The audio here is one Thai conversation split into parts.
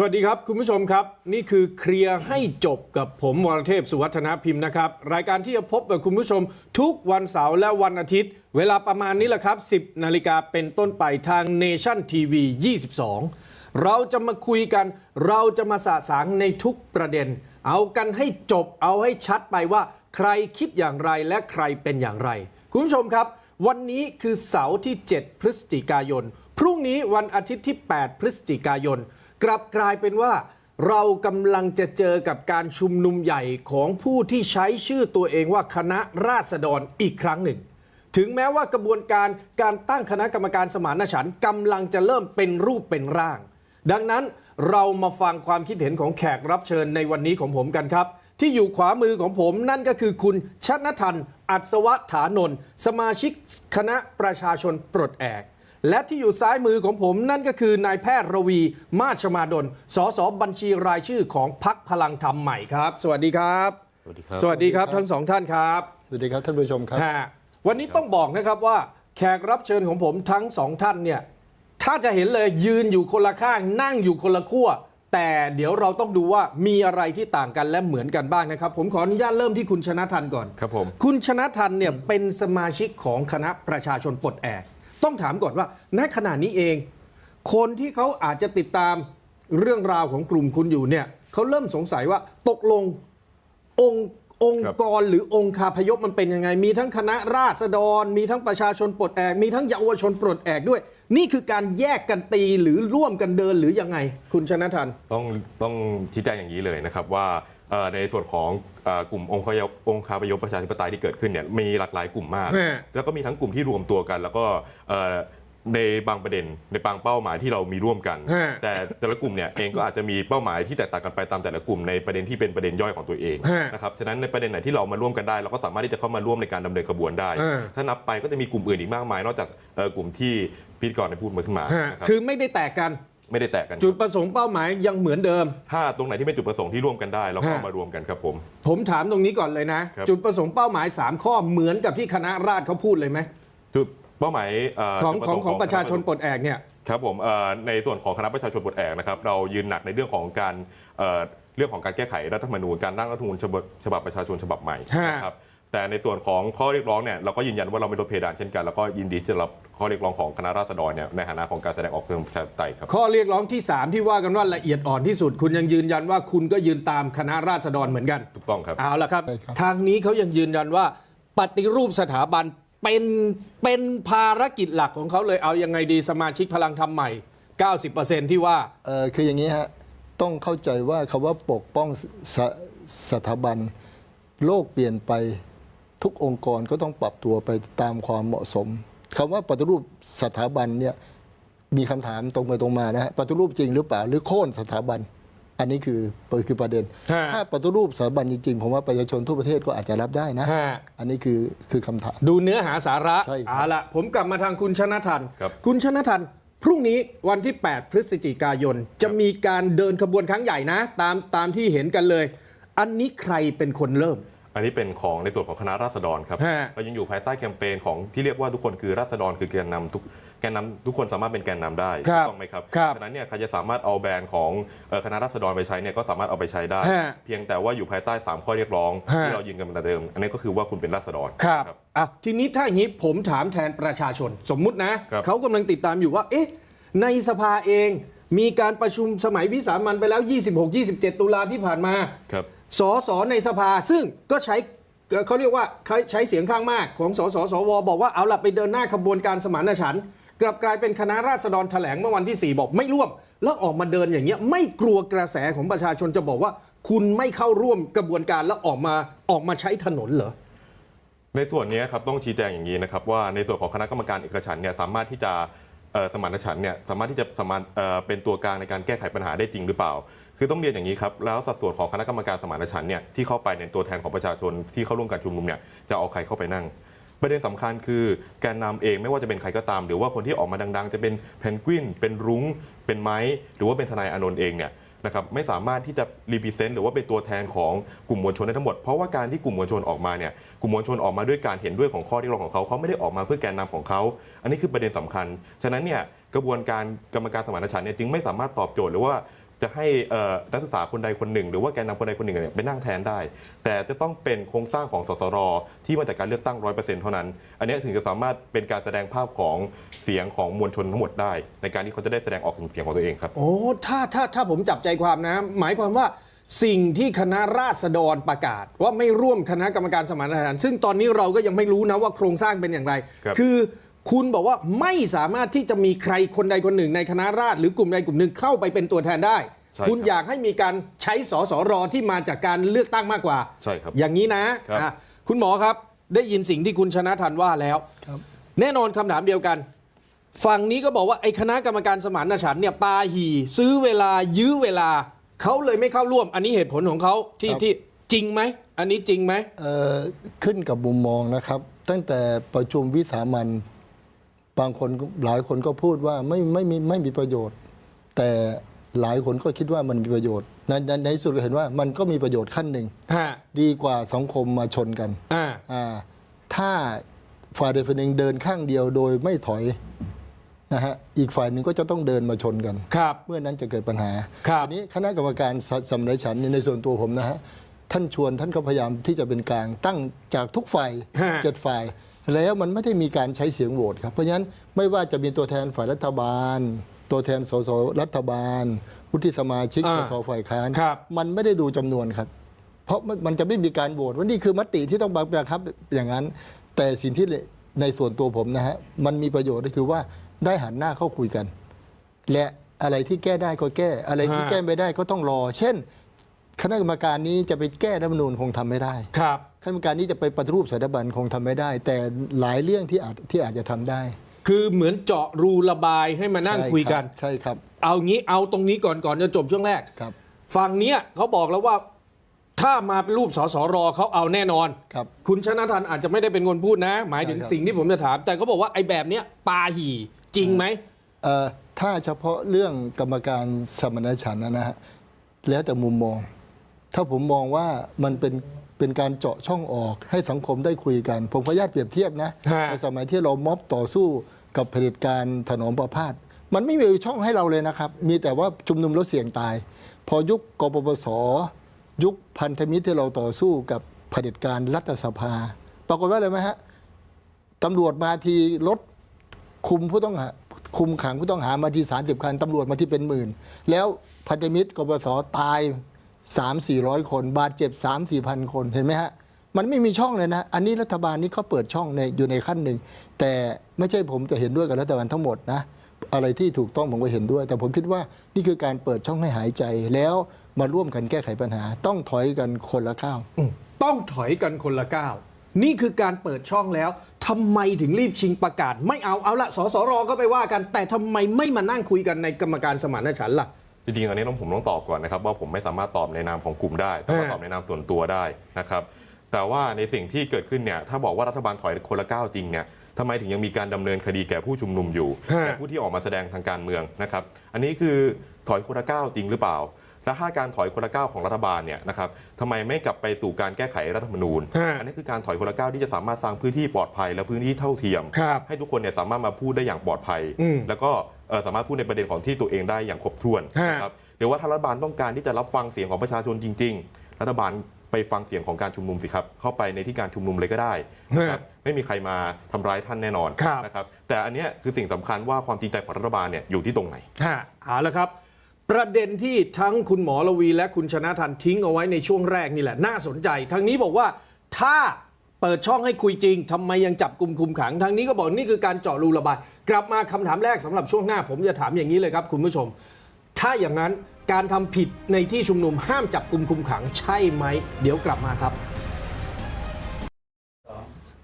สวัสดีครับ คุณผู้ชมครับ นี่คือเคลียร์ให้จบกับผมวรเทพสุวัฒนพิมพ์นะครับ รายการที่จะพบกับคุณผู้ชมทุกวันเสาร์และวันอาทิตย์ เวลาประมาณนี้แหละครับ 10 นาฬิกาเป็นต้นไปทาง Nation TV 22 เราจะมาคุยกัน เราจะมาสะสางในทุกประเด็น เอากันให้จบเอาให้ชัดไปว่า ใครคิดอย่างไรและใครเป็นอย่างไร คุณผู้ชมครับ วันนี้คือเสาร์ที่ 7 พฤศจิกายน พรุ่งนี้วันอาทิตย์ที่ 8 พฤศจิกายน กลับกลายเป็นว่า เรากำลังจะเจอกับการชุมนุมใหญ่ของผู้ที่ใช้ชื่อตัวเองว่าคณะราษฎรอีกครั้งหนึ่ง ถึงแม้ว่ากระบวนการการตั้งคณะกรรมการสมานฉันท์กำลังจะเริ่มเป็นรูปเป็นร่าง ดังนั้นเรามาฟังความคิดเห็นของแขกรับเชิญในวันนี้ของผมกันครับ ที่อยู่ขวามือของผมนั่นก็คือคุณชนทันอัศวะถานนท์สมาชิกคณะประชาชนปลดแอก และที่อยู่ซ้ายมือของผมนั่นก็คือนายแพทย์ระวี มาชมาดล สสบัญชีรายชื่อของพักพลังธรรมใหม่ครับ สวัสดีครับ สวัสดีครับ สวัสดีครับทั้งสองท่านครับ สวัสดีครับท่านผู้ชมครับฮะวันนี้ต้องบอกนะครับว่าแขกรับเชิญของผมทั้งสองท่านเนี่ยถ้าจะเห็นเลยยืนอยู่คนละข้างนั่งอยู่คนละขั้วแต่เดี๋ยวเราต้องดูว่ามีอะไรที่ต่างกันและเหมือนกันบ้างนะครับ ผมขออนุญาตเริ่มที่คุณชนะทันก่อน ครับผม คุณชนะทันเนี่ยเป็นสมาชิกของคณะประชาชนปลดแอก ต้องถามก่อนว่าณขณะนี้เอง คนที่เขาอาจจะติดตามเรื่องราวของกลุ่มคุณอยู่เนี่ยเขาเริ่มสงสัยว่าตกลงองค์องค์กรหรือองค์คาพยพมันเป็นยังไง มีทั้งคณะราษฎร มีทั้งประชาชนปลดแอก มีทั้งเยาวชนปลดแอกด้วย นี่คือการแยกกันตีหรือร่วมกันเดินหรือยังไง คุณชนะทัน ต้องต้องชี้แจงอย่างนี้เลยนะครับว่าเอ่อในส่วนของเอ่อกลุ่มองค์คายองค์คาพยพประชาธิปไตยที่เกิดขึ้นเนี่ยมีหลากหลายกลุ่มมากฮะแล้วก็มีทั้งกลุ่มที่รวมตัวกัน แล้วก็เอ่อในบางประเด็นในบางเป้าหมายที่เรามีร่วมกันฮะแต่แต่ละกลุ่มเนี่ยเองก็อาจจะมีเป้าหมายที่แตกต่างกันไปตามแต่ละกลุ่มในประเด็นที่เป็นประเด็นย่อยของตัวเองฮะนะครับฉะนั้นในประเด็นไหนที่เรามาร่วมกันได้เราก็สามารถที่จะเข้ามาร่วมในการดำเนินกระบวนได้ฮะถ้านับไปก็จะมีกลุ่มอื่นอีกมากมาย นอกจากเอ่อกลุ่มที่ พิธีกรได้พูดมาขึ้นมาฮะนะครับคือไม่ได้แตกกันไม่ได้แตกกันจุดประสงค์เป้าหมายยังเหมือนเดิม ถ้าตรงไหนที่เป็นจุดประสงค์ที่ร่วมกันได้ เราก็ฮะ เอามารวมกันครับผม ผมถามตรงนี้ก่อนเลยนะ ครับ จุดประสงค์เป้าหมาย 3 ข้อเหมือนกับที่คณะราษฎรเขาพูดเลยไหมจุดเป้าหมายเของจุดของสของประชาชนปลดแอกเนี่ย ครับผมเอ่อในส่วนของคณะประชาชนปลดแอกนะครับเรายืนหนักในเรื่องของการเอ่อเรื่องของการแก้ไขรัฐธรรมนูญการร่างรัฐธรรมนูญฉบับฉบับประชาชนฉบับใหม่ฮะ นะครับ แต่ในส่วนของข้อเรียกร้องเนี่ยเราก็ยืนยันว่าเราไม่ลดเพดานเช่นกันแล้วก็ยินดีที่จะรับข้อเรียกร้องของคณะราษฎรเนี่ยในฐานะของการแสดงออกเชิงประชาธิปไตยครับข้อเรียกร้องที่ 3 ที่ว่ากันว่าละเอียดอ่อนที่สุด คุณยังยืนยันว่าคุณก็ยืนตามคณะราษฎรเหมือนกันถูกต้องครับเอาละครับใช่ครับทางนี้เขายังยืนยันว่าปฏิรูปสถาบันเป็นเป็นภารกิจหลักของเขาเลยเอายังไงดีสมาชิกพลังธรรมใหม่ 90%ที่ว่าเอ่อคืออย่างนี้ฮะต้องเข้าใจว่าคำว่าปกป้องสสถาบันโลกเปลี่ยนไป ทุกองค์กรก็ต้องปรับตัวไปตามความเหมาะสมคำว่าปฏิรูปสถาบันเนี่ยมีคำถามตรงไปตรงมานะฮะปฏิรูปจริงหรือเปล่าหรือโค่นสถาบัน อันนี้คือคือประเด็นฮะถ้าปฏิรูปสถาบันจริงๆผมว่าประชาชนทั่วประเทศก็อาจจะรับได้นะฮะอันนี้คือคือคำถาม ดูเนื้อหาสาระใช่ครับเอาละผมกลับมาทางคุณชนะทันครับคุณชนะทันพรุ่งนี้วันที่ 8 พฤศจิกายน จะมีการเดินขบวนครั้งใหญ่นะ ตามตามที่เห็นกันเลย อันนี้ใครเป็นคนเริ่ม อันนี้เป็นของในส่วนของคณะราษฎรครับฮะ เรายังอยู่ภายใต้แคมเปญของที่เรียกว่าทุกคนคือราษฎรคือแกนนำทุกแกนนำทุกคนสามารถเป็นแกนนำได้ครับถูกต้องไหมครับครับฉะนั้นเนี่ยใครจะสามารถเอาแบรนด์ของเอ่อคณะราษฎรไปใช้เนี่ยก็สามารถเอาไปใช้ได้ ฮะเพียงแต่ว่าอยู่ภายใต้ 3 ข้อเรียกร้องฮะ ที่เรายืนกันมาแต่เดิม อันนี้ก็คือว่าคุณเป็นราษฎร ครับครับอะทีนี้ถ้าอย่างนี้ผมถามแทนประชาชน สมมุตินะ ครับเขากำลังติดตามอยู่ว่า เอ๊ะ ในสภาเอง มีการประชุมสมัยวิสามันไปแล้ว 26-27 ตุลาที่ผ่านมาครับสสในสภาซึ่งก็ใช้เอ่อเขาเรียกว่าใช้ใช้เสียงข้างมากของสสสวบอกว่าเอาละไปเดินหน้าขบวนการสมานฉันท์กลับกลายเป็นคณะราษฎรแถลงเมื่อวันที่ 4 บอกไม่ร่วม แล้วออกมาเดินอย่างเงี้ยไม่กลัวกระแสของประชาชนจะบอกว่า คุณไม่เข้าร่วมกระบวนการแล้วออกมาออกมาใช้ถนนเหรอในส่วนนี้ครับต้องชี้แจงอย่างนี้นะครับว่าในส่วนของคณะกรรมการเอกฉันท์เนี่ยสามารถที่จะเอ่อ สมานฉันท์เนี่ยสามารถที่จะสมานเเป็นตัวกลางในการแก้ไขปัญหาได้จริงหรือเปล่า คือต้องเรียนอย่างนี้ครับแล้วสัดส่วนของคณะกรรมการสมานฉันท์เนี่ยที่เข้าไปในตัวแทนของประชาชนที่เข้าร่วมการชุมนุมเนี่ยจะเอาใครเข้าไปนั่งประเด็นสำคัญคือแกนนำเองไม่ว่าจะเป็นใครก็ตาม หรือว่าคนที่ออกมาดัง ๆ จะเป็นเพนกวิน เป็นรุ้ง เป็นไม้ หรือว่าเป็นทนายอานนท์เองเนี่ยนะครับไม่สามารถที่จะรีพิเซนต์หรือว่าเป็นตัวแทนของกลุ่มมวลชนได้ทั้งหมด เพราะว่าการที่กลุ่มมวลชนออกมาเนี่ย กลุ่มมวลชนออกมาด้วยการเห็นด้วยของข้อเรียกร้องของเขาเขาไม่ได้ออกมาเพื่อแกนนำของเขา อันนี้คือประเด็นสำคัญ ฉะนั้นเนี่ยกระบวนการกรรมการสมานฉันท์เนี่ยจึงไม่สามารถตอบโจทย์หรือว่าจะให้นักศึกษาคนใดคนหนึ่ง หรือว่าแกนนำคนใดคนหนึ่งเนี่ยไปนั่งแทนได้ แต่จะต้องเป็นโครงสร้างของสสรที่มาจากการเลือกตั้งร้อยเปอร์เซ็นต์เท่านั้น อันนี้ถึงจะสามารถเป็นการแสดงภาพของเสียงของมวลชนทั้งหมดได้ ในการที่เขาจะได้แสดงออกถึงเสียงของตัวเองครับ โอ้ถ้าถ้าถ้าผมจับใจความนะ หมายความว่า สิ่งที่คณะราษฎรประกาศ ว่าไม่ร่วมคณะกรรมการสมานฉันท์ซึ่งตอนนี้เราก็ยังไม่รู้นะว่าโครงสร้างเป็นอย่างไรครับ อคุณบอกว่าไม่สามารถที่จะมีใครคนใดคนหนึ่งในคณะราษฎรหรือกลุ่มใดกลุ่มหนึ่งเข้าไปเป็นตัวแทนได้ ใช่คุณครับอยากให้มีการใช้สสรที่มาจากการเลือกตั้งมากกว่า ใช่ครับอย่างนี้นะครับ อะคุณหมอครับได้ยินสิ่งที่คุณชนะทันว่าแล้ว ครับ แน่นอนคำถามเดียวกัน ฝั่งนี้ก็บอกว่าไอ้คณะกรรมการสมานฉันท์เนี่ยปาหี่ ซื้อเวลายื้อเวลา เขาเลยไม่เข้าร่วม อันนี้เหตุผลของเขาที่ครับ ที่จริงไหม อันนี้จริงไหม เอ่อขึ้นกับมุมมองนะครับ ตั้งแต่ประชุมวิสามันบางคนก็หลายคนก็พูดว่าไม่ไม่มีไม่มีประโยชน์ แต่หลายคนก็คิดว่ามันมีประโยชน์ในในในที่สุดก็เห็นว่ามันก็มีประโยชน์ขั้นหนึ่ง ฮะ ดีกว่าสังคมมาชนกันอ่า อ่าถ้าฝ่ายใดฝ่ายหนึ่งเดินข้างเดียวโดยไม่ถอย นะฮะอีกฝ่ายหนึ่งก็จะต้องเดินมาชนกัน ครับ เมื่อนั้นจะเกิดปัญหาครับอันนี้คณะกรรมการสสำนักฉันท์ในส่วนตัวผมนะฮะท่านชวนท่านก็พยายามที่จะเป็นกลางตั้งจากทุกฝ่ายฮะ เจ็ดฝ่าย แล้วมันไม่ได้มีการใช้เสียงโหวตครับ เพราะฉะนั้นไม่ว่าจะมีตัวแทนฝ่ายรัฐบาล ตัวแทนสสรัฐบาลวุฒิสมาชิกสสฝ่ายค้าน ครับ มันไม่ได้ดูจำนวนครับ เพราะมันมันจะไม่มีการโหวตว่านี่คือมติที่ต้องบังคับอย่างนั้น แต่สิ่งที่ในส่วนตัวผมนะฮะมันมีประโยชน์ก็คือว่า ได้หันหน้าเข้าคุยกัน และอะไรที่แก้ได้ก็แก้ อะไรที่ฮะแก้ไม่ได้ก็ต้องรอ เช่น คณะกรรมการนี้จะไปแก้รัฐธรรมนูญคงทำไม่ได้ ครับคณะกรรมการนี้จะไปปฏิรูปสถาบันคงทำไม่ได้ แต่หลายเรื่องที่อาจที่อาจจะทำได้ คือเหมือนเจาะรูระบายให้มานั่งใช่คุยกันรับใช่ครับ เอางี้เอาตรงนี้ก่อนก่อนจะจบช่วงแรกครับฝั่งเนี้ยเขาบอกแล้วว่าถ้ามาเป็นรูปสสรเขาเอาแน่นอนครับคุณชนะทันอาจจะไม่ได้เป็นคนพูดนะ หมายถึงใช่ครับสิ่งที่ผมจะถาม แต่เขาบอกว่าไอ้แบบเนี้ยปาหี่ จริงไหมเอ่อถ้าเฉพาะเรื่องกรรมการสมณฉันท์นะฮะแล้วแต่มุมมอง ถ้าผมมองว่ามันเป็นเป็นการเจาะช่องออกให้สังคมได้คุยกัน ผมขออนุญาตเปรียบเทียบนะฮะ ในสมัยที่เราม็อบต่อสู้กับเผด็จการถนอมประพาสมันไม่มีช่องให้เราเลยนะครับ มีแต่ว่าชุมนุมแล้วเสี่ยงตาย พอยุคกปปส ยุคพันธมิตรที่เราต่อสู้กับเผด็จการรัฐสภา ปรากฏว่าอะไรไหมฮะ ตำรวจมาทีรถ คุมผู้ต้องหาคุมขังผู้ต้องหามาที่สามสิบคันตำรวจมาที่เป็นหมื่น แล้วพันธมิตรกบสตายสามสี่ร้อยคน บาดเจ็บสามสี่พันคนเห็นไหมฮะ มันไม่มีช่องเลยนะ อันนี้รัฐบาลนี้เขาเปิดช่องในอยู่ในขั้นหนึ่ง แต่ไม่ใช่ผมจะเห็นด้วยกับรัฐบาลทั้งหมดนะอะไรที่ถูกต้องผมก็เห็นด้วย แต่ผมคิดว่านี่คือการเปิดช่องให้หายใจแล้วมาร่วมกันแก้ไขปัญหา ต้องถอยกันคนละก้าวต้องถอยกันคนละก้าว นี่คือการเปิดช่องแล้วทำไมถึงรีบชิงประกาศ ไม่เอาเอาละสสรก็ไปว่ากัน แต่ทำไมไม่มานั่งคุยกันในกรรมการสมานฉันท์ล่ะจริงๆอันนี้ต้องผมต้องตอบก่อนนะครับว่าผมไม่สามารถตอบในนามของกลุ่มได้แต่ว่าตอบในนามส่วนตัวได้นะครับแต่ว่าในสิ่งที่เกิดขึ้นเนี่ยถ้าบอกว่ารัฐบาลถอยคนละก้าวจริงเนี่ยทำไมถึงยังมีการดำเนินคดีแก่ผู้ชุมนุมอยู่แก่ผู้ที่ออกมาแสดงทางการเมืองนะครับอันนี้คือถอยคนละก้าวจริงหรือเปล่า และถ้าการถอยคนละก้าวของรัฐบาลเนี่ยนะครับทำไมไม่กลับไปสู่การแก้ไขรัฐธรรมนูญฮะอันนี้คือการถอยคนละก้าวที่จะสามารถสร้างพื้นที่ปลอดภัยและพื้นที่เท่าเทียมครับให้ทุกคนเนี่ยสามารถมาพูดได้อย่างปลอดภัยอืมแล้วก็เอ่อสามารถพูดในประเด็นของที่ตัวเองได้อย่างครบถ้วนฮะนะครับหรือว่าถ้ารัฐบาลต้องการที่จะรับฟังเสียงของประชาชนจริง ๆ รัฐบาลไปฟังเสียงของการชุมนุมสิครับ เข้าไปในที่การชุมนุมเลยก็ได้นะครับไม่มีใครมาทำร้ายท่านแน่นอนครับนะครับแต่อันเนี้ยคือสิ่งสำคัญว่าความจริงใจของรัฐบาลเนี่ยอยู่ที่ตรงไหนฮะเอาละครับ ประเด็นที่ทั้งคุณหมอระวีและคุณชนะทันทิ้งเอาไว้ในช่วงแรกนี่แหละน่าสนใจทางนี้บอกว่าถ้าเปิดช่องให้คุยจริงทำไมยังจับกลุ่มคุมขังทางนี้ก็บอกนี่คือการเจาะรูระบาย กลับมาคำถามแรกสำหรับช่วงหน้า ผมจะถามอย่างนี้เลยครับคุณผู้ชม ถ้าอย่างนั้นการทำผิดในที่ชุมนุมห้ามจับกลุ่มคุมขังใช่ไหม เดี๋ยวกลับมาครับ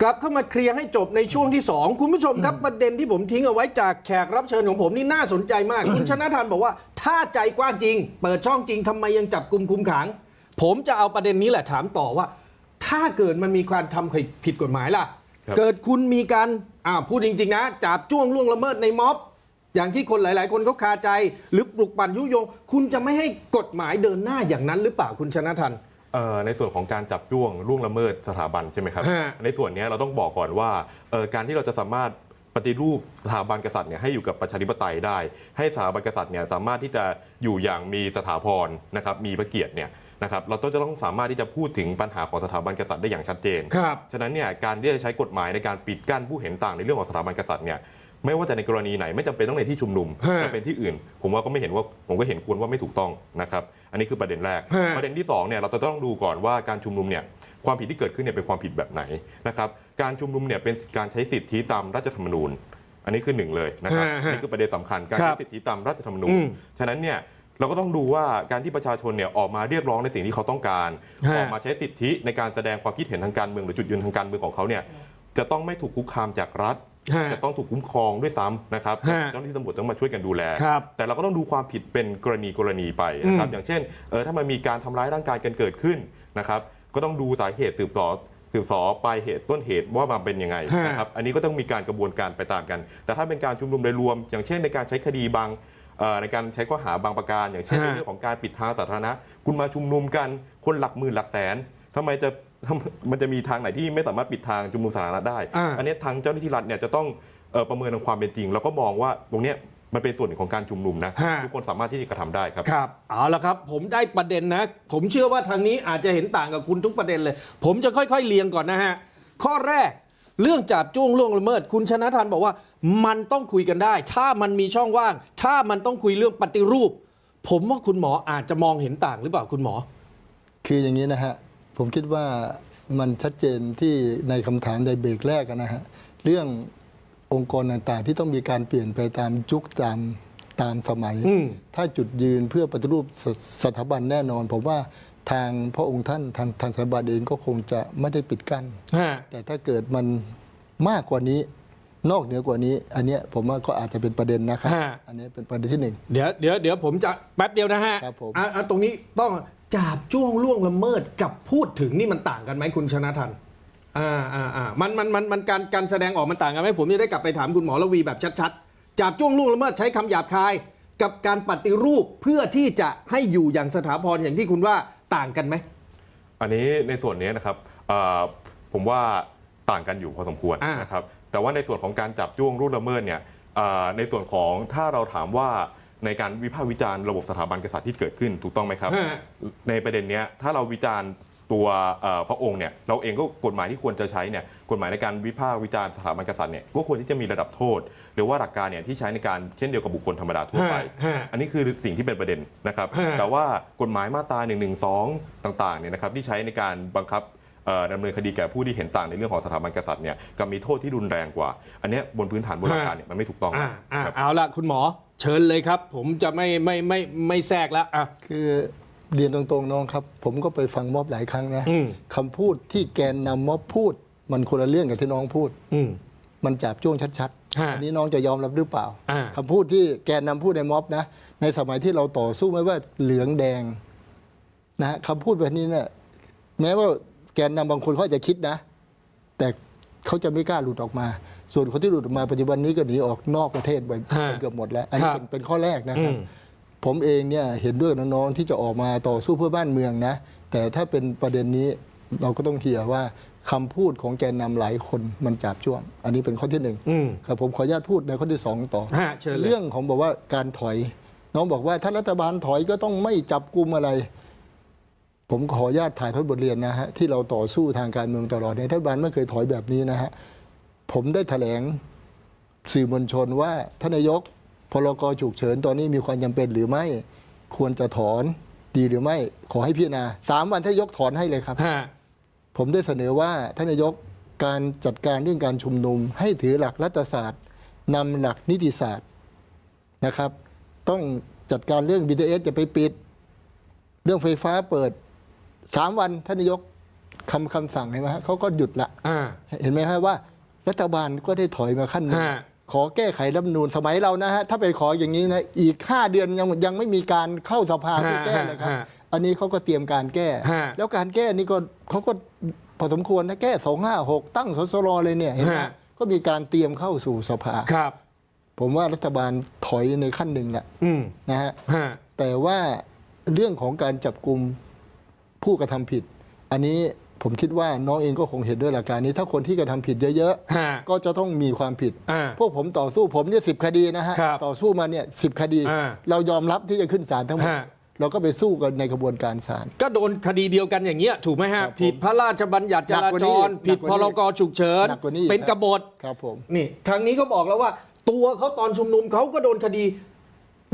กลับเข้ามาเคลียร์ให้จบในช่วงที่ 2 คุณผู้ชมครับประเด็นที่ผมทิ้งเอาไว้จากแขกรับเชิญของผมนี่น่าสนใจมาก คุณชนะทานบอกว่า ถ้าใจกว้างจริง เปิดช่องจริงทำไมยังจับกลุ่มคุมขัง ผมจะเอาประเด็นนี้แหละถามต่อว่า ถ้าเกิดมันมีการทำผิดกฎหมายล่ะครับเกิดคุณมีการอ่าพูดจริง ๆ นะจับจ้วงล่วงละเมิดในม็อบอย่างที่คนหลาย ๆ คนเขาคาใจ หรือปลุกปั่นยุยง คุณจะไม่ให้กฎหมายเดินหน้าอย่างนั้นหรือเปล่าคุณชนะทันเอ่อ ในส่วนของการจับจ้วงล่วงละเมิดสถาบันใช่ไหมครับฮะในส่วนเนี้ยเราต้องบอกก่อนว่าเอ่อการที่เราจะสามารถปฏิรูปสถาบันกษัตริย์เนี่ยให้อยู่กับประชาธิปไตยได้ ให้สถาบันกษัตริย์เนี่ยสามารถที่จะอยู่อย่างมีสถาพรนะครับมีพระเกียรติเนี่ยนะครับเราต้องจะต้องสามารถที่จะพูดถึงปัญหาของสถาบันกษัตริย์ได้อย่างชัดเจนครับฉะนั้นเนี่ยการที่จะใช้กฎหมายในการปิดกั้นผู้เห็นต่างในเรื่องของสถาบันกษัตริย์เนี่ย ไม่ว่าจะในกรณีไหนไม่จำเป็นต้องในที่ชุมนุมฮะจะเป็นที่อื่น ผมว่าก็ไม่เห็นว่าผมก็เห็นควรว่าไม่ถูกต้องนะครับอันนี้คือประเด็นแรก ฮะ ประเด็นที่สองเนี่ยเราจะต้องดูก่อนว่าการชุมนุมเนี่ยความผิดที่เกิดขึ้นเนี่ยเป็นความผิดแบบไหนนะครับการชุมนุมเนี่ยเป็นการใช้สิทธิตามรัฐธรรมนูญ อันนี้คือหนึ่งเลยนะครับฮะอันฮะนี่คือประเด็นสำคัญการครัใช้บสิทธิตามรัฐธรรมนูอืญมฉะนั้นเนี่ยเราก็ต้องดูว่าการที่ประชาชนเนี่ยออกมาเรียกร้องในสิ่งที่เขาต้องการฮะ ออกมาใช้สิทธิในการแสดงความคิดเห็นทางการเมืองหรือจุดยืนทางการเมืองของเขาเนี่ยจะต้องไม่ถูกคุกคามจากรัฐฮะ จะต้องถูกคุ้มครองด้วยซ้ำนะครับฮะเจ้าหน้าที่ตำรวจต้องมาช่วยกันดูแลครับแต่เราก็ต้องดูความผิดเป็นกรณีกรณีไปนะครับอืมอย่างเช่นเออถ้ามันมีการทำร้ายร่างกายกันเกิดขึ้นนะครับก็ต้องดูสาเหตุสืบสอสืบสอปลายเหตุต้นเหตุว่ามันเป็นยังไงฮะนะครับอันนี้ก็ต้องมีการกระบวนการไปตามกัน แต่ถ้าเป็นการชุมนุมโดยรวม อย่างเช่นในการใช้คดีบางเอ่อในการใช้ข้อหาบางประการ อย่างเช่นฮะในเรื่องของการปิดทางสาธารณะ คุณมาชุมนุมกันคนหลักหมื่นหลักแสนทำไมจะทำ มันจะมีทางไหนที่ไม่สามารถปิดทางชุมนุมสาธารณะได้ อ่า อันนี้ทางเจ้าหน้าที่รัฐเนี่ยจะต้องเอ่อประเมินทางความเป็นจริง แล้วก็มองว่าตรงเนี้ยมันเป็นส่วนหนึ่งของการชุมนุมนะฮะ ทุกคนสามารถที่จะกระทำได้ครับ ครับเอาละครับ ผมได้ประเด็นนะ ผมเชื่อว่าทางนี้อาจจะเห็นต่างกับคุณทุกประเด็นเลย ผมจะค่อยๆเรียงก่อนนะฮะ ข้อแรกเรื่องจับจ้วงล่วงละเมิด คุณชนะทันบอกว่า มันต้องคุยกันได้ ถ้ามันมีช่องว่าง ถ้ามันต้องคุยเรื่องปฏิรูป ผมว่าคุณหมออาจจะมองเห็นต่างหรือเปล่าคุณหมอ คืออย่างนี้นะฮะ ผมคิดว่ามันชัดเจนที่ในคำถามในเบรกแรกอะนะฮะเรื่ององค์กรต่างๆ ที่ต้องมีการเปลี่ยนไปตามยุคตามตามสมัยอืมถ้าจุดยืนเพื่อปฏิรูปสสถาบันแน่นอนผมว่าทางพระองค์ท่านทางทางสถาบันเองก็คงจะไม่ได้ปิดกั้นฮะแต่ถ้าเกิดมันมากกว่านี้ นอกเหนือกว่านี้ อันเนี้ยผมว่าก็อาจจะเป็นประเด็นนะครับฮะอันนี้เป็นประเด็นที่หนึ่งเดี๋ยวเดี๋ยวเดี๋ยวผมจะแป๊บเดียวนะฮะครับผมอะอะตรงนี้ต้อง จับจ้วงล่วงละเมิดกับพูดถึงนี่มันต่างกันไหมคุณชนะทันอ่าอ่าอ่ามันมันมันมันการการแสดงออกมันต่างกันไหมผมจะได้กลับไปถามคุณหมอระวีแบบชัดๆจับจ้วงล่วงละเมิดใช้คำหยาบคาย กับการปฏิรูปเพื่อที่จะให้อยู่อย่างสถาพรอย่างที่คุณว่าต่างกันไหมอันนี้ในส่วนนี้นะครับเอ่อผมว่าต่างกันอยู่พอสมควรอ่านนะครับแต่ว่าในส่วนของการจับจ้วงรุ่นละเมิดเนี่ยเอ่อในส่วนของถ้าเราถามว่า ในการวิพากษ์วิจารณ์ระบบสถาบันกษัตริย์ที่เกิดขึ้นถูกต้องไหมครับ ฮะ ในประเด็นเนี้ยถ้าเราวิจารณ์ตัวเอ่อพระองค์เนี่ยเราเองก็กฎหมายที่ควรจะใช้เนี่ยกฎหมายในการวิพากษ์วิจารณ์สถาบันกษัตริย์เนี่ยก็ควรที่จะมีระดับโทษ หรือว่าหลักการเนี่ยที่ใช้ในการเช่นเดียวกับบุคคลธรรมดาทั่วไป ฮะฮะ อันนี้คือสิ่งที่เป็นประเด็นนะครับ ฮะแต่ว่ากฎหมายมาตรา1นึต่างๆเนี่ยนะครับที่ใช้ในการบังคับเอ่อ ดำเนินคดีแก่ผู้ที่เห็นต่างในเรื่องของสถาบันกษัตริย์เนี่ยกับมีโทษที่รุนแรงกว่า อันเนี้ยบนพื้นฐานบนหลักการเนี่ยมันไม่ถูกต้องอ่าอ่าครับเอาละคุณหมอเชิญเลยครับ ผมจะไม่ไม่ไม่ไม่แทรกแล้วอะคือเรียนตรงๆน้องครับ ผมก็ไปฟังม็อบหลายครั้งนะอืมคำพูดที่แกนนำม็อบพูด มันคนละเรื่องกับที่น้องพูด อืมมันจับจ้วงชัดฮะๆอันนี้น้องจะยอมรับหรือเปล่าอ่าคำพูดที่แกนนำพูดในม็อบนะ ในสมัยที่เราต่อสู้ไม่ว่าเหลืองแดงนะฮะคำพูดแบบนี้เนี่ยแม้ว่า แกนนำบางคนเขาอาจจะคิดนะ แต่เขาจะไม่กล้าหลุดออกมา ส่วนคนที่หลุดออกมาปัจจุบันนี้ก็หนีออกนอกประเทศไปฮะเกือบหมดแล้ว อันนี้ครับเป็นเป็นข้อแรกนะครับอืมผมเองเนี่ยเห็นด้วยกับน้องๆที่จะออกมาต่อสู้เพื่อบ้านเมืองนะ แต่ถ้าเป็นประเด็นนี้เราก็ต้องเคลียร์ว่าคำพูดของแกนนำหลายคนมันจับจ้วง อันนี้เป็นข้อที่หนึ่งอืมครับผมขออนุญาตพูดในข้อที่สองต่อฮะเชิญเลยเรื่องของบอกว่าการถอย น้องบอกว่าถ้ารัฐบาลถอยก็ต้องไม่จับกลุ่มอะไร ผมขออนุญาตถ่ายทอดบทเรียนนะฮะที่เราต่อสู้ทางการเมืองตลอดเนี่ยรัฐบาลไม่เคยถอยแบบนี้นะฮะผมได้แถลงสื่อมวลชนว่าท่านนายกพรกฉุกเฉินตอนนี้มีความจำเป็นหรือไม่ควรจะถอนดีหรือไม่ขอให้พิจารณาสามวันท่านนายกถอนให้เลยครับฮะผมได้เสนอว่าท่านนายกการจัดการเรื่องการชุมนุม ให้ถือหลักรัฐศาสตร์นำหลักนิติศาสตร์นะครับ ต้องจัดการเรื่อง BTS จะไปปิด เรื่องไฟฟ้าเปิด สามวันท่านนายกคำคำสั่งเห็นไหมฮะเขาก็หยุดละอ่า เห็นไหมฮะว่า รัฐบาลก็ได้ถอยมาขั้นหนึงฮะ ขอแก้ไขรัฐธรรมนูญสมัยเรานะฮะถ้าไปขออย่างนี้นะอีกห้าเดือนยังยังไม่มีการเข้าสภาเพื่อแก้เลยครับฮะอันนี้เขาก็เตรียมการแก้ ฮะ แล้วการแก้นี่ก็เขาก็พอสมควรนะแก้สองห้าหกตั้งสสรเลยเนี่ยเห็นไหมฮะก็มีการเตรียมเข้าสู่สภา ครับ ผมว่ารัฐบาลถอยในขั้นหนึ่งแหละอืมนะฮะ ฮะ แต่ว่าเรื่องของการจับกลุ่ม ผู้กระทำผิด อันนี้ผมคิดว่าน้องเองก็คงเห็นด้วยหลักการนี้ ถ้าคนที่กระทำผิดเยอะฮะๆ ก็จะต้องมีความผิดอ่าพวกผมต่อสู้ผมเนี่ยสิบคดีนะฮะครับต่อสู้มาเนี่ยสิบคดีอ่าเรายอมรับที่จะขึ้นศาลทั้งหมดฮะเราก็ไปสู้กันในกระบวนการศาลก็โดนคดีเดียวกันอย่างเงี้ยถูกไหมฮะครับผมผิดพระราชบัญญัติจหนัรากว่าจนี้รผิดหนักกพว่านี้รกฉุกเฉินหนักกว่านี้อีกเป็นครับกบฏครับผมนี่ทางนี้ก็บอกแล้วว่า ตัวเขาตอนชุมนุมเขาก็โดนคดี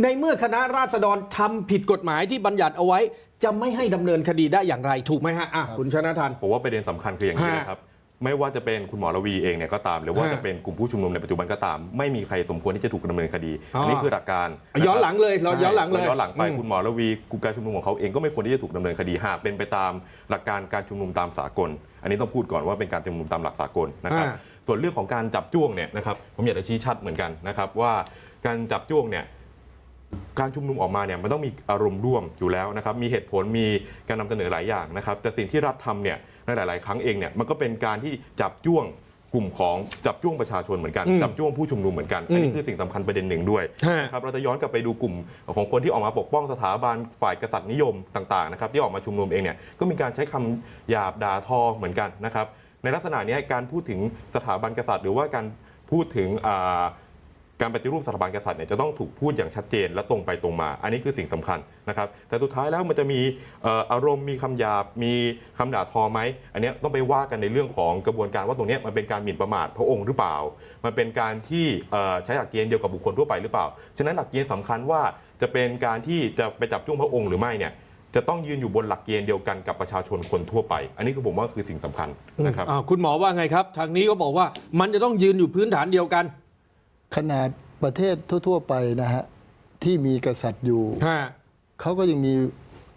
ในเมื่อคณะราษฎรทำผิดกฎหมายที่บัญญัติเอาไว้ จะไม่ให้ดำเนินคดีได้อย่างไรถูกไหมฮะอะคุณชนะทันผมว่าประเด็นสำคัญคืออย่างนี้ฮะนะครับไม่ว่าจะเป็นคุณหมอระวีเองเนี่ยก็ตาม หรือว่าฮะจะเป็นกลุ่มผู้ชุมนุมในปัจจุบันก็ตาม ไม่มีใครสมควรที่จะถูกดำเนินคดีอ๋ออัอันนี้คือหลักการะครับย้อนหลังเลยเราย้อนหลังเลยราย้อนหลังไปอืมคุณหมอระวีกลุ่มการชุมนุมของเขาเองก็ไม่ควรที่จะถูกดำเนินคดีหากเป็นไปตามหลักการการชุมนุมตามสากล อันนี้ต้องพูดก่อนว่าเป็นการชุมนุมตามหลักสากลนะครับอ่าส่วนเรื่องของการจับจ้วงเนี่ยนะครับผมอยากจะชี้ชัดเหมือนกันนะครับว่าการจับจ้วงเนี่ย การชุมนุมออกมาเนี่ยมันต้องมีอารมณ์ร่วมอยู่แล้วนะครับมีเหตุผลมีการนำเสนอหลายอย่างนะครับ แต่สิ่งที่รัฐทำเนี่ยในหลาย ๆ ครั้งเองเนี่ยมันก็เป็นการที่จับจ้วงกลุ่มของจับจ้วงประชาชนเหมือนกันอืมจับจ้วงผู้ชุมนุมเหมือนกัน อันนี้คือสิ่งสำคัญประเด็นหนึ่งด้วยฮะนะครับเราจะย้อนกลับไปดูกลุ่มของคนที่ออกมาปกป้องสถาบันฝ่ายกษัตริย์นิยมต่าง ๆ นะครับ ที่ออกมาชุมนุมเองเนี่ยก็มีการใช้คำหยาบด่าทอเหมือนกันนะครับในลักษณะเนี้ยการพูดถึงสถาบันกษัตริย์ หรือว่าการพูดถึงอ่า การปฏิรูปสถาบันกษัตริย์เนี่ยจะต้องถูกพูดอย่างชัดเจนและตรงไปตรงมา อันนี้คือสิ่งสำคัญนะครับ แต่สุดท้ายแล้วมันจะมีอารมณ์มีคำหยาบมีคำด่าทอไหมอันนี้ต้องไปว่ากันในเรื่องของกระบวนการว่าตรงนี้มันเป็นการหมิ่นประมาทพระองค์หรือเปล่า มันเป็นการที่ใช้หลักเกณฑ์เดียวกับบุคคลทั่วไปหรือเปล่า ฉะนั้นหลักเกณฑ์สำคัญว่าจะเป็นการที่จะไปจับจ้วงพระองค์หรือไม่เนี่ยจะต้องยืนอยู่บนหลักเกณฑ์เดียวกันกับประชาชนคนทั่วไป อันนี้คือผมว่าคือสิ่งสำคัญนะครับคุณหมอว่าไงครับ ทางนี้ก็บอกว่ามันจะต้องยืนอยู่พื้นฐานเดียวกัน ขนาดประเทศทั่ว ๆ ไปนะฮะที่มีกษัตริย์อยู่ฮะเขาก็ยังมี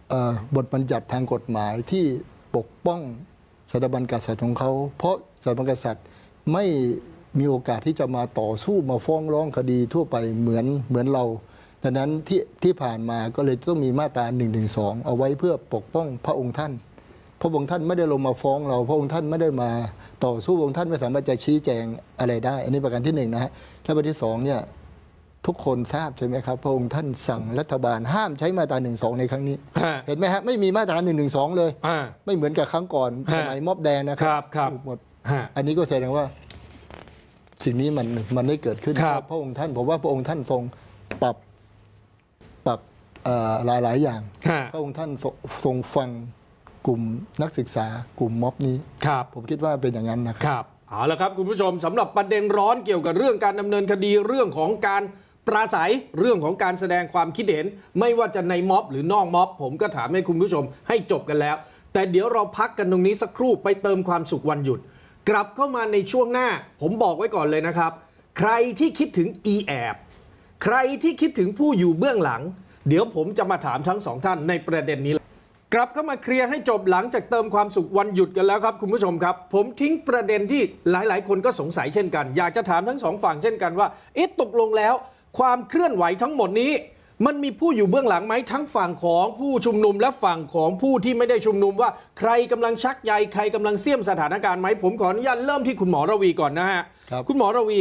เอ่อบทบัญญัติทางกฎหมายที่ปกป้องสถาบันกษัตริย์ของเขา เพราะสถาบันกษัตริย์ไม่มีโอกาสที่จะมาต่อสู้มาฟ้องร้องคดีทั่วไปเหมือนเหมือนเราดังนั้นที่ที่ผ่านมาก็เลยต้องมีมาตรา1นึเอาไว้เพื่อปกป้องพระองค์ท่าน พระองค์ท่านไม่ได้ลงมาฟ้องเรา พระองค์ท่านไม่ได้มาต่อสู้พระองค์ท่านไม่สามารถจะชี้แจงอะไรได้ อันนี้ประการที่หนึ่งนะฮะ และประการที่สองเนี่ยทุกคนทราบใช่ไหมครับ พระองค์ท่านสั่งรัฐบาลห้ามใช้มาตราหนึ่งสองในครั้งนี้ฮะเห็นไหมฮะไม่มีมาตราหนึ่งหนึ่งสองเลยอ่าไม่เหมือนกับครั้งก่อนฮะสมัยม็อบแดงนะคครัรับครับถูกหมดฮะอันนี้ก็แสดงว่า สิ่งนี้มันมันได้เกิดขึ้นครับพระองค์ท่านผมว่าพระองค์ท่านทรงปรับปรับหลายหลายๆอย่างฮะพระองค์ท่านทรงทรงฟังกลุ่มนักศึกษากลุ่มม็อบนี้ครับผมคิดว่าเป็นอย่างนั้นนะครับครับ เอาละครับคุณผู้ชมสำหรับประเด็นร้อนเกี่ยวกับเรื่องการดำเนินคดีเรื่องของการปราศัยเรื่องของการแสดงความคิดเห็น ไม่ว่าจะในม็อบหรือนอกม็อบ ผมก็ถามให้คุณผู้ชมให้จบกันแล้ว แต่เดี๋ยวเราพักกันตรงนี้สักครู่ไปเติมความสุขวันหยุด กลับเข้ามาในช่วงหน้า ผมบอกไว้ก่อนเลยนะครับ ใครที่คิดถึง e แอบใครที่คิดถึงผู้อยู่เบื้องหลัง เดี๋ยวผมจะมาถามทั้งสองท่านในประเด็นนี้ กลับเข้ามาเคลียร์ให้จบหลังจากเติมความสุขวันหยุดกันแล้วครับคุณผู้ชมครับ ผมทิ้งประเด็นที่หลาย ๆ คนก็สงสัยเช่นกัน อยากจะถามทั้งสองฝั่งเช่นกันว่าเอ๊ะตกลงแล้ว ความเคลื่อนไหวทั้งหมดนี้ มันมีผู้อยู่เบื้องหลังไหมทั้งฝั่งของผู้ชุมนุมและฝั่งของผู้ที่ไม่ได้ชุมนุมว่า ใครกำลังชักใยใครกำลังเสี่ยมสถานการณ์ไหมผมขออนุญาตเริ่มที่คุณหมอระวีก่อนนะฮะครับคุณหมอระวี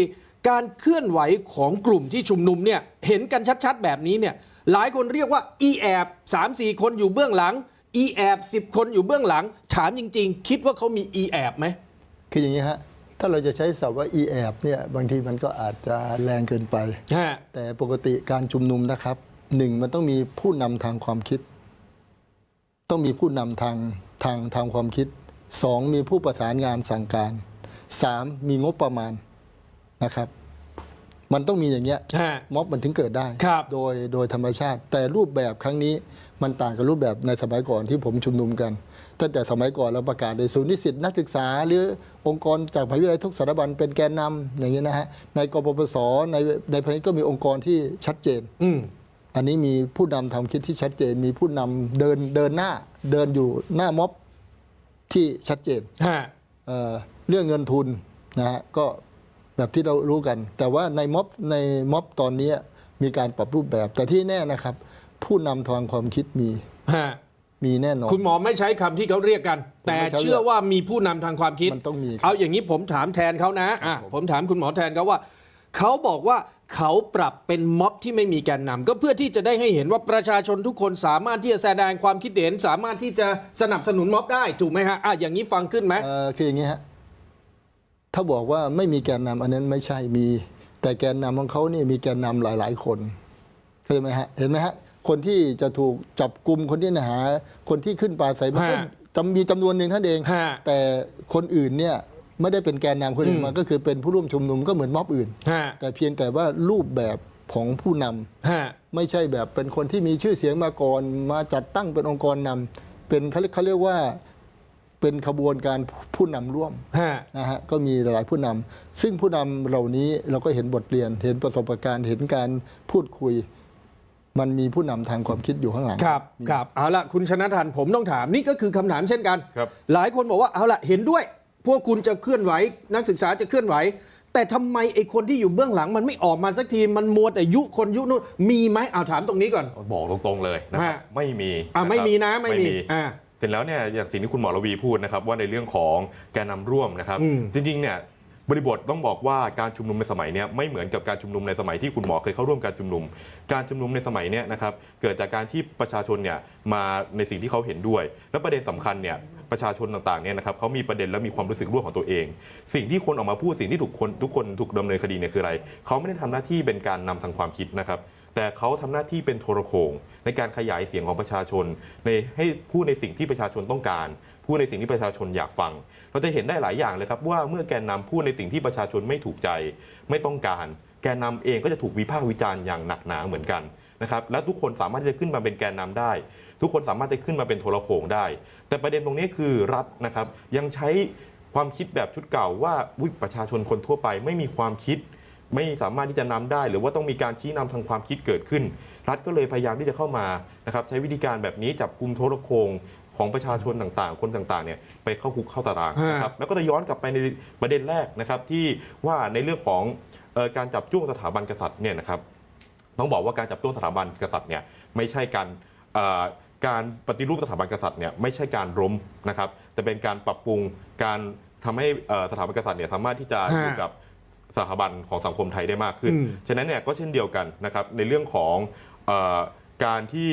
การเคลื่อนไหวของกลุ่มที่ชุมนุมเนี่ยเห็นกันชัด ๆ แบบนี้เนี่ยหลายคนเรียกว่าอีแอบสามสี่คนอยู่เบื้องหลัง อีแอบสิบคนอยู่เบื้องหลัง ถามจริง ๆ คิดว่าเขามีอีแอบไหมคืออย่างนี้ฮะถ้าเราจะใช้ศัพท์ว่า e แอบเนี่ยบางทีมันก็อาจจะแรงเกินไปฮะแต่ปกติการชุมนุมนะครับหนึ่งมันต้องมีผู้นำทางความคิด ต้องมีผู้นำทางทางทางความคิดสองมีผู้ประสานงานสั่งการสามมีงบประมาณนะครับ มันต้องมีอย่างเงี้ยฮะม็อบมันถึงเกิดได้ครับโดยโดยธรรมชาติ แต่รูปแบบครั้งนี้ มันต่างกับรูปแบบในสมัยก่อนที่ผมชุมนุมกันตั้งแต่สมัยก่อนเราประกาศในศูนย์นิสิตนักศึกษา หรือองค์กรจากมหาวิทยาลัยทุกสถาบันเป็นแกนนำอย่างนี้นะฮะในกปปสในในพาณิชย์ก็มีองค์กรที่ชัดเจน อืมอันนี้มีผู้นำทำคิดที่ชัดเจน มีผู้นำเดินเดินหน้าเดินอยู่หน้าม็อบที่ชัดเจนฮะเอ่อเรื่องเงินทุนนะฮะก็แบบที่เรารู้กัน แต่ว่าในม็อบในม็อบตอนนี้มีการปรับรูปแบบแต่ที่แน่นะครับ ผู้นำทางความคิดมี ฮะมีแน่นอน คุณหมอไม่ใช้คำที่เขาเรียกกัน แต่ไม่ใช้เชื่อว่ามีผู้นำทางความคิด มันต้องมีครับเอาอย่างนี้ผมถามแทนเขานะอะผม ผมถามคุณหมอแทนเขาว่า เขาบอกว่าเขาปรับเป็นม็อบที่ไม่มีแกนนำก็เพื่อที่จะได้ให้เห็นว่าประชาชนทุกคนสามารถที่จะแสดงความคิดเห็น สามารถที่จะสนับสนุนม็อบได้ถูกไหมฮะอะอย่างนี้ฟังขึ้นไหม เอ่อคืออย่างนี้ฮะ ถ้าบอกว่าไม่มีแกนนำอันนั้นไม่ใช่มี แต่แกนนำของเขานี่มีแกนนำหลาย ๆ คนเข้าใจไหมฮะ เห็นไหมฮะ คนที่จะถูกจับกลุ่มคนที่หา คนที่ขึ้นปราศัยมันก็ฮะจำมีจำนวนหนึ่งท่านเอง ฮะ แต่คนอื่นเนี่ยไม่ได้เป็นแกนนำคนอื่อืนมมาก็คือเป็นผู้ร่วมชุมนุมก็เหมือนม็อบอื่น ฮะแต่เพียงแต่ว่ารูปแบบของผู้นำ ฮะ ไม่ใช่แบบเป็นคนที่มีชื่อเสียงมาก่อน มาจัดตั้งเป็นองค์กรนำเป็นเขาเรียกเขาเรียกว่าเป็นขบวนการผู้นำร่วมฮะ นะฮะก็มีหลายผู้นำซึ่งผู้นำเหล่านี้เราก็เห็นบทเรียน เห็นประสบการณ์เห็นการพูดคุย มันมีผู้นำทางความคิดอยู่ข้างหลังครับครับเอาละคุณชนะทันผมต้องถามนี่ก็คือคำถามเช่นกันครับหลายคนบอกว่าเอาละเห็นด้วย พวกคุณจะเคลื่อนไหว นักศึกษาจะเคลื่อนไหว แต่ทำไมไอ้คนที่อยู่เบื้องหลังมันไม่ออกมาสักทีมันมัวแต่ยุคนยุนู่นมีไหมเอาถามตรงนี้ก่อน บอกตรงๆเลยนะครับฮะไม่มีอะครับไม่มีนะไม่มีอ่าเสร็จแล้วเนี่ยอย่างสิ่งที่คุณหมอระวีพูดนะครับว่าในเรื่องของแกนนำร่วมนะครับอืมจริงๆเนี่ย บริบทต้องบอกว่าการชุมนุมในสมัยนี้ไม่เหมือนกับการชุมนุมในสมัยที่คุณหมอเคยเข้าร่วมการชุมนุม การชุมนุมในสมัยนี้นะครับเกิดจากการที่ประชาชนเนี่ยมาในสิ่งที่เขาเห็นด้วย และประเด็นสำคัญเนี่ยประชาชนต่างๆเนี่ยนะครับเขามีประเด็นและมีความรู้สึกร่วมของตัวเอง สิ่งที่คนออกมาพูดสิ่งที่ถูกคนทุกคนถูกดำเนินคดีเนี่ยคืออะไรเขาไม่ได้ทำหน้าที่เป็นการนำทางความคิดนะครับแต่เขาทำหน้าที่เป็นโทรโขงในการขยายเสียงของประชาชน ในให้พูดในสิ่งที่ประชาชนต้องการ พูดในสิ่งที่ประชาชนอยากฟัง เราจะเห็นได้หลายอย่างเลยครับว่าเมื่อแกนนำพูดในสิ่งที่ประชาชนไม่ถูกใจ ไม่ต้องการ แกนนำเองก็จะถูกวิพากษ์วิจารณ์อย่างหนักหนาเหมือนกันนะครับและทุกคนสามารถที่จะขึ้นมาเป็นแกนนำได้ ทุกคนสามารถจะขึ้นมาเป็นโทรโขงได้ แต่ประเด็นตรงนี้คือรัฐนะครับยังใช้ความคิดแบบชุดเก่าว่าประชาชนคนทั่วไปไม่มีความคิด ไม่สามารถที่จะนำได้ หรือว่าต้องมีการชี้นำทางความคิดเกิดขึ้น รัฐก็เลยพยายามที่จะเข้ามานะครับใช้วิธีการแบบนี้จับกลุ่มโทรโขง ของประชาชนต่างๆ คนต่างๆเนี่ยไปเข้าคุกเข้าตารางนะครับแล้วก็จะย้อนกลับไปในประเด็นแรกนะครับที่ว่าในเรื่องของเอ่อการจับจ้วงสถาบันกษัตริย์เนี่ยนะครับต้องบอกว่าการจับจ้วงสถาบันกษัตริย์เนี่ยไม่ใช่การเอ่อการปฏิรูปสถาบันกษัตริย์เนี่ยไม่ใช่การล้มนะครับแต่เป็นการปรับปรุงการทำให้เอ่อสถาบันกษัตริย์เนี่ยสามารถที่จะอยู่กับสถาบันของสังคมไทยได้มากขึ้นอืมฉะนั้นเนี่ยก็เช่นเดียวกันนะครับในเรื่องของเออการที่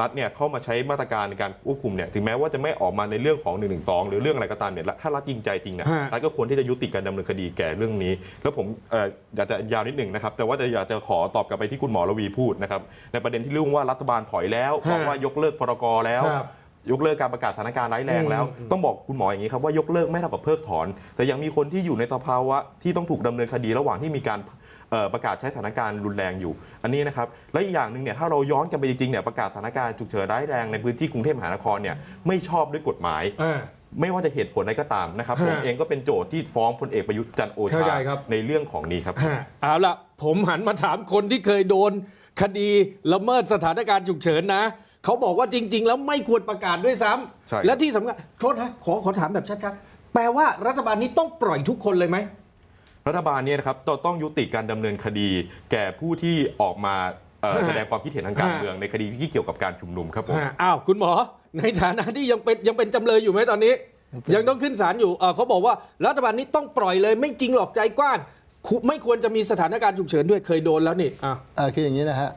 รัฐเนี่ยเข้ามาใช้มาตรการในการควบคุมเนี่ยถึงแม้ว่าจะไม่ออกมาในเรื่องของ1นึหรือเรื่องอะไรก็ตามเนี่ยถ้ารัฐจริงใจจริงเนี่ยฮะ รัฐก็ควรที่จะยุติการดำเนินคดีแก่เรื่องนี้ แล้วผมเอ่ออยากจะยาวนิดหนึ่งนะครับแต่ว่าจะอยากจะขอตอบกลับไปที่คุณหมอระวีพูดนะครับในประเด็นที่เรื่องว่ารัฐบาลถอยแล้วฮะบอกว่ายกเลิกพรกแล้ว ครับยกเลิกการประกาศสถานการณ์ร้ายแรงแล้วอืมต้องบอกคุณหมออย่างนี้ครับว่ายกเลิกไม่เท่ากับเพิกถอน แต่ยังมีคนที่อยู่ในสภาวะที่ต้องถูกดำเนินคดีระหว่างที่มีการเอ่อ ประกาศใช้สถานการณ์รุนแรงอยู่ อันนี้นะครับ และอีกอย่างหนึ่งเนี่ยถ้าเราย้อนกลันไปจริงๆเนี่ยประกาศสถานการณ์ฉุกเฉินร้ายแรงในพื้นที่กรุงเทพมหานครเนี่ยไม่ชอบด้วยกฎหมายอ่าไม่ว่าจะเหตุผลใดก็ตามนะครับฮะผมเองก็เป็นโจทย์ที่ฟ้องพลเอกประยุทธ์จันทร์โอเข้าชาใจครับในเรื่องของนี้ครับฮะเอาละผมหันมาถามคนที่เคยโดน คดีละเมิดสถานการณ์ฉุกเฉินนะเขาบอกว่าจริง ๆ แล้วไม่ควรประกาศด้วยซ้ำใช่และที่สำคัญโทษนะขอขอถามแบบชัดๆแปลว่ารัฐบาลนี้ต้องปล่อยทุกคนเลยไหม รัฐบาลเนี่ยนะครับต้องต้องยุติการดำเนินคดี แก่ผู้ที่ออกมาเอ่อฮะแสดงความคิดเห็นทางการฮะเมืองในคดีที่เกี่ยวกับการชุมนุมครับผมอ่าอ้าวคุณหมอ ในฐานะที่ยังเป็นยังเป็นจำเลยอยู่ไหมตอนนี้ ยังต้องขึ้นศาลอยู่เอ่อเขาบอกว่ารัฐบาลนี้ต้องปล่อยเลยไม่จริงหรอกใจกว้างคุไม่ควรจะมีสถานการณ์ฉุกเฉินด้วยเคยโดนแล้วนี่อะอ่าคืออย่างนี้นะฮะ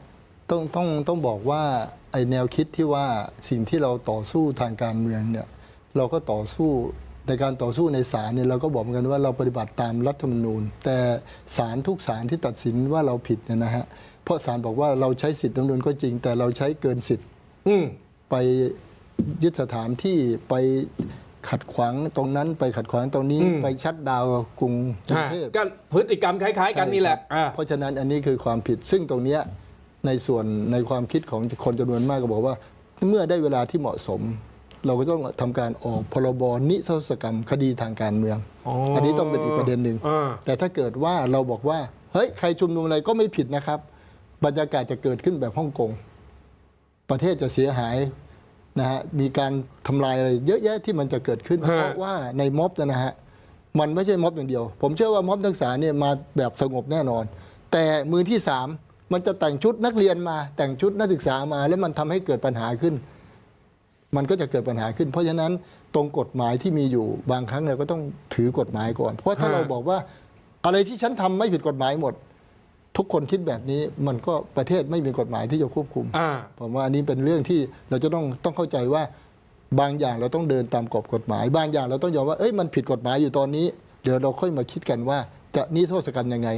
ต้องต้องต้องบอกว่าไอแนวคิดที่ว่าสิ่งที่เราต่อสู้ทางการเมืองเนี่ยเราก็ต่อสู้ ในการต่อสู้ในศาลเนี่ยเราก็บอกเหมือนกันว่าเราปฏิบัติตามรัฐธรรมนูญ แต่ศาลทุกศาลที่ตัดสินว่าเราผิดเนี่ยนะฮะเพราะศาลบอกว่าเราใช้สิทธิรัฐธรรมนูญก็จริง แต่เราใช้เกินสิทธิ์อืมไปยึดสถานที่ไปขัดขวางตรงนั้นไปขัดขวางตรงนี้อืมไปชัดดาวน์กรุงกรุงเทพก็พฤติกรรมคล้าย ๆ กันนี่แหละใช่ครับอ่าเพราะฉะนั้นอันนี้คือความผิดซึ่งตรงเนี้ยในส่วนในความคิดของคนจำนวนมากก็บอกว่า เมื่อได้เวลาที่เหมาะสม เราก็ต้องทำการออกพรบนิรโทษกรรมคดีทางการเมืองอ๋ออันนี้ต้องเป็นอีกประเด็นหนึ่งอ่าแต่ถ้าเกิดว่าเราบอกว่าเฮ้ยใครชุมนุมอะไรก็ไม่ผิดนะครับ บรรยากาศจะเกิดขึ้นแบบฮ่องกงประเทศจะเสียหายนะฮะมีการทำลายอะไรเยอะแยะที่มันจะเกิดขึ้นฮะเพราะว่าในม็อบเนยนะฮะมันไม่ใช่ม็อบอย่างเดียว ผมเชื่อว่าม็อบนักศึกษาเนี่ยมาแบบสงบแน่นอน แต่มือที่สามมันจะแต่งชุดนักเรียนมาแต่งชุดนักศึกษามา แล้วมันทำให้เกิดปัญหาขึ้น มันก็จะเกิดปัญหาขึ้น เพราะฉะนั้นตรงกฎหมายที่มีอยู่บางครั้งเราก็ต้องถือกฎหมายก่อน เพราะถ้าฮะเราบอกว่าอะไรที่ฉันทำไม่ผิดกฎหมายหมด ทุกคนคิดแบบนี้มันก็ประเทศไม่มีกฎหมายที่จะควบคุมอ่าผมว่าอันนี้เป็นเรื่องที่เราจะต้องต้องเข้าใจว่าบางอย่างเราต้องเดินตามกรอบกฎหมาย บางอย่างเราต้องยอมว่าเอ้ยมันผิดกฎหมายอยู่ตอนนี้ เดี๋ยวเราค่อยมาคิดกันว่าจะนิรโทษกรรมยังไง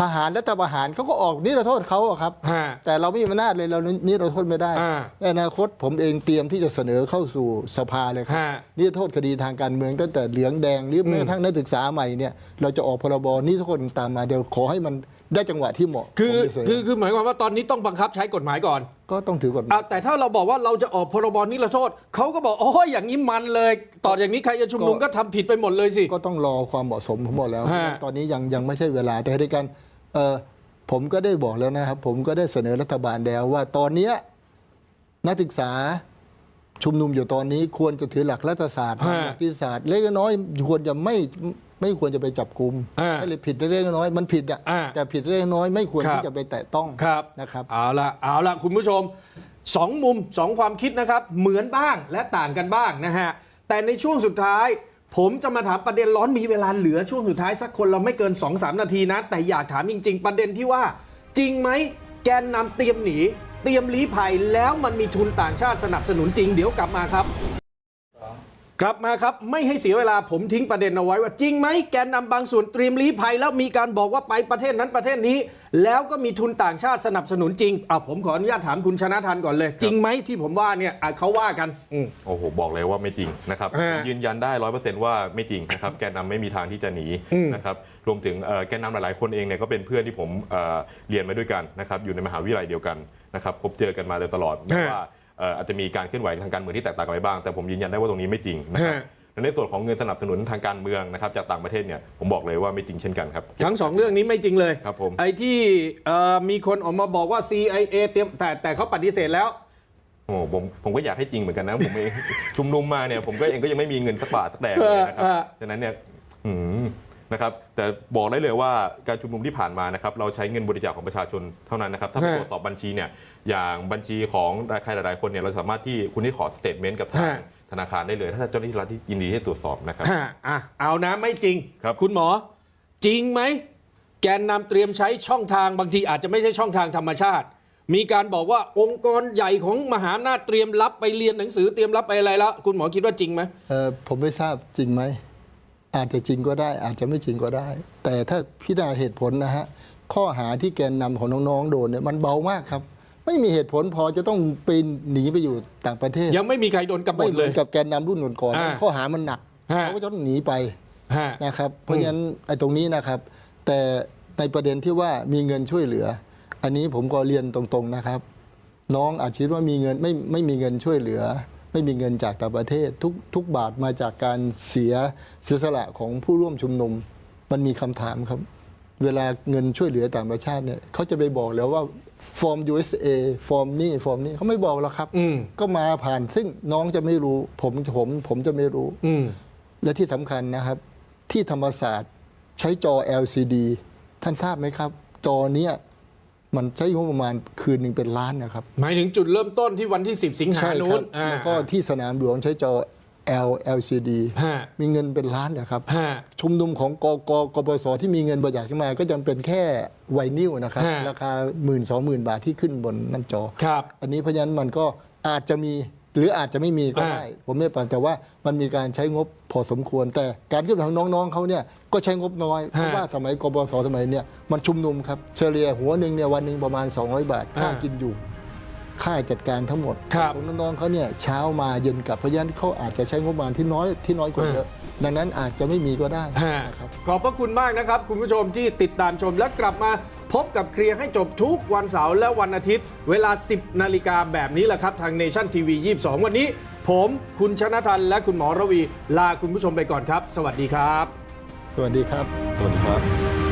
ทหารและทหารเขาก็ออกนิรโทษเขาอะครับ ฮะ แต่เราไม่มีอำนาจเลยเรานิรโทษไม่ได้อ่าในอนาคตผมเองเตรียมที่จะเสนอเข้าสู่สภาเลยครับฮะนิรโทษคดีทางการเมืองตั้งแต่เหลืองแดงหรือแม้กระทั่งนักศึกษาใหม่เนี่ยเราจะออกพรบนิรโทษตามมาเดี๋ยวขอให้มันได้จังหวะที่เหมาะคือผมจะเสนคือคือหมายความว่าตอนนี้ต้องบังคับใช้กฎหมายก่อนก็ต้องถือกฎหมาย อะแต่ถ้าเราบอกว่าเราจะออกพรบนิรโทษเขาก็บอกโอ้ยอย่างนี้มันเลย ต่ออย่างนี้ใครจะชุมนุมก็ทำผิดไปหมดเลยสิ ก็ต้องรอความเหมาะสมผมบอกแล้ว ฮะตอนนี้ยังยังไม่ใช่เวลาแต่ในการเอ่อ ผมก็ได้บอกแล้วนะครับ ผมก็ได้เสนอรัฐบาลแล้วว่าตอนเนี้ยนักศึกษาชุมนุมอยู่ตอนนี้ควรจะถือหลักรัฐศาสตร์ฮะหลักวิทยาศาสตร์เล็กน้อยควรจะไม่ไม่ควรจะไปจับกลุ่มฮะไม่เลยผิดเล็กน้อยมันผิดอะอ่าแต่ผิดเล็กน้อยไม่ควรครับที่จะไปแตะต้องครับนะครับเอาละเอาละคุณผู้ชมสองมุมสองความคิดนะครับ เหมือนบ้างและต่างกันบ้างนะฮะแต่ในช่วงสุดท้าย ผมจะมาถามประเด็นร้อนมีเวลาเหลือช่วงสุดท้ายสักคนเราไม่เกิน 2-3 นาทีนะ แต่อยากถามจริง ๆ ประเด็นที่ว่า จริงไหมแกนนำเตรียมหนี เตรียมลี้ภัยแล้วมันมีทุนต่างชาติสนับสนุนจริงเดี๋ยวกลับมาครับ กลับมาครับ ไม่ให้เสียเวลาผมทิ้งประเด็นเอาไว้ว่าจริงไหมแกนนำบางส่วนเตรียมลี้ภัย แล้วมีการบอกว่าไปประเทศนั้นประเทศนี้ แล้วก็มีทุนต่างชาติสนับสนุนจริงอะผมขออนุญาตถามคุณชนะทันก่อนเลย จริงไหมที่ผมว่าเนี่ยอะเขาว่ากันอืมโอ้โหบอกเลยว่าไม่จริงนะครับฮะยืนยันได้ร้อยเปอร์เซ็นต์ว่าไม่จริงนะครับแกนนำไม่มีทางที่จะหนีนะครับรวมถึงเอ่อแกนนำหลายๆคนเองเนี่ยก็เป็นเพื่อนที่ผมเอ่อเรียนมาด้วยกันนะครับอยู่ในมหาวิทยาลัยเดียวกันนะครับพบเจอกันมาโดยตลอดแม้ว่าเอ่ออาจจะมีการเคลื่อนไหวทางการเมืองที่แตกต่างกันไปบ้าง แต่ผมยืนยันได้ว่าตรงนี้ไม่จริงนะครับฮะและในส่วนของเงินสนับสนุนทางการเมืองนะครับจากต่างประเทศเนี่ยผมบอกเลยว่าไม่จริงเช่นกันครับ ทั้งสองเรื่องนี้ไม่จริงเลยครับผมไอ้ที่เอ่อมีคนออกมาบอกว่า CIA เตรียมแต่แต่เขาปฏิเสธแล้วโอ้ผมผมก็อยากให้จริงเหมือนกันนะผมเองชุมนุมมาเนี่ยผมก็เองก็ยังไม่มีเงินสักบาทสักแดงเลยนะครับเออเออฉะนั้นเนี่ยอืม นะครับแต่บอกได้เลยว่าการชุมนุมที่ผ่านมานะครับเราใช้เงินบริจาคของประชาชนเท่านั้นนะครับถ้าไปฮะตรวจสอบบัญชีเนี่ยอย่างบัญชีของใครหลายๆคนเนี่ยเราสามารถที่คุณที่ขอสเตทเมนต์กับทางฮะธนาคารได้เลย ถ้าเจ้าหน้าที่รัฐที่ยินดีให้ตรวจสอบนะครับฮะอะเอานะไม่จริงครับณหมอจริงไหมแกนนำเตรียมใช้ช่องทางบางทีอาจจะไม่ใช่ช่องทางธรรมชาติ มีการบอกว่าองค์กรใหญ่ของมหาอำนาจเตรียมรับไปเรียนหนังสือเตรียมรับไปอะไรแล้ว คุณหมอคิดว่าจริงไหมเอ่อผมไม่ทราบจริงไหม อาจจะจริงก็ได้ อาจจะไม่จริงก็ได้ แต่ถ้าพิจารณาเหตุผลนะฮะข้อหาที่แกนนำของน้องๆโดนเนี่ยมันเบามากครับ ไม่มีเหตุผลพอจะต้องไปหนีไปอยู่ต่างประเทศ ยังไม่มีใครโดนกบไม่ฏเหเลมือยนกับแกนนำรุ่นก่อนๆอ่าข้อหามันหนักฮะเขาก็จะต้องหนีไปฮะนะครับเพราะฉะนั้นไอ้ตรงนี้นะครับ แต่ในประเด็นที่ว่ามีเงินช่วยเหลือ อันนี้ผมก็เรียนตรงๆนะครับ น้องอาจคิดว่ามีเงินไม่ไม่มีเงินช่วยเหลือ ไม่มีเงินจากต่างประเทศ ทุกทุกบาทมาจากการเสียเสียสละของผู้ร่วมชุมนุม มันมีคำถามครับ เวลาเงินช่วยเหลือต่างประเทศเนี่ยเขาจะไปบอกแล้วว่าฟอร์ม USA ฟอร์มนี่ฟอร์มนี่เขาไม่บอกหรอกครับอืมก็มาผ่านซึ่งน้องจะไม่รู้ ผมผมผมจะไม่รู้อืมและที่สำคัญนะครับ ที่ธรรมศาสตร์ใช้จอ LCD ท่านทราบไหมครับ จอเนี้ย มันใช้งบประมาณคืนหนึ่งเป็นล้านนะครับ หมายถึงจุดเริ่มต้นที่วันที่ 10 สิงหาใช่คนู้รันบอ่า แล้วก็ที่สนามหลวงใช้จอ L LCD ฮะ มีเงินเป็นล้านนะครับ ฮะ ชุมนุมของกกกปสที่มีเงินบริจาคขึ้นมา ก็ยังเป็นแค่ไวนิลนะครับ ฮะ ราคาหมื่นสองหมื่นบาทที่ขึ้นบนนั่นจอ ครับ อันนี้เพราะฉะนั้นมันก็อาจจะมี หรืออาจจะไม่มีก็ได้ ผมไม่ปันแต่ว่ามันมีการใช้งบพอสมควร แต่การขึ้นของน้องๆเขาเนี่ยก็ใช้งบน้อยเพราะว่าสมัยกบสสมัยเนี่ยมันชุมนุมครับเฉลี่ยหัวหนึ่งเนี่ยวันหนึ่งประมาณ 200 บาทค่าอ่ากินอยู่ ค่าจัดการทั้งหมดครับของน้องๆเขาเนี่ยเช้ามาเย็นกลับเพราะฉะนั้นเขาอาจจะใช้งบประมาณที่น้อยที่น้อยกว่าอ่าเยอะดังนั้นอาจจะไม่มีก็ได้ฮะนะครับขอบพระคุณมากนะครับ คุณผู้ชมที่ติดตามชมและกลับมาพบกับเคลียร์ให้จบทุกวันเสาร์และวันอาทิตย์ เวลา 10 นาฬิกาแบบนี้แหละครับ ทางเนชั่นทีวี 22 วันนี้ ผมคุณชนะทันและคุณหมอระวี ลาคุณผู้ชมไปก่อนครับ สวัสดีครับ สวัสดีครับ สวัสดีครับ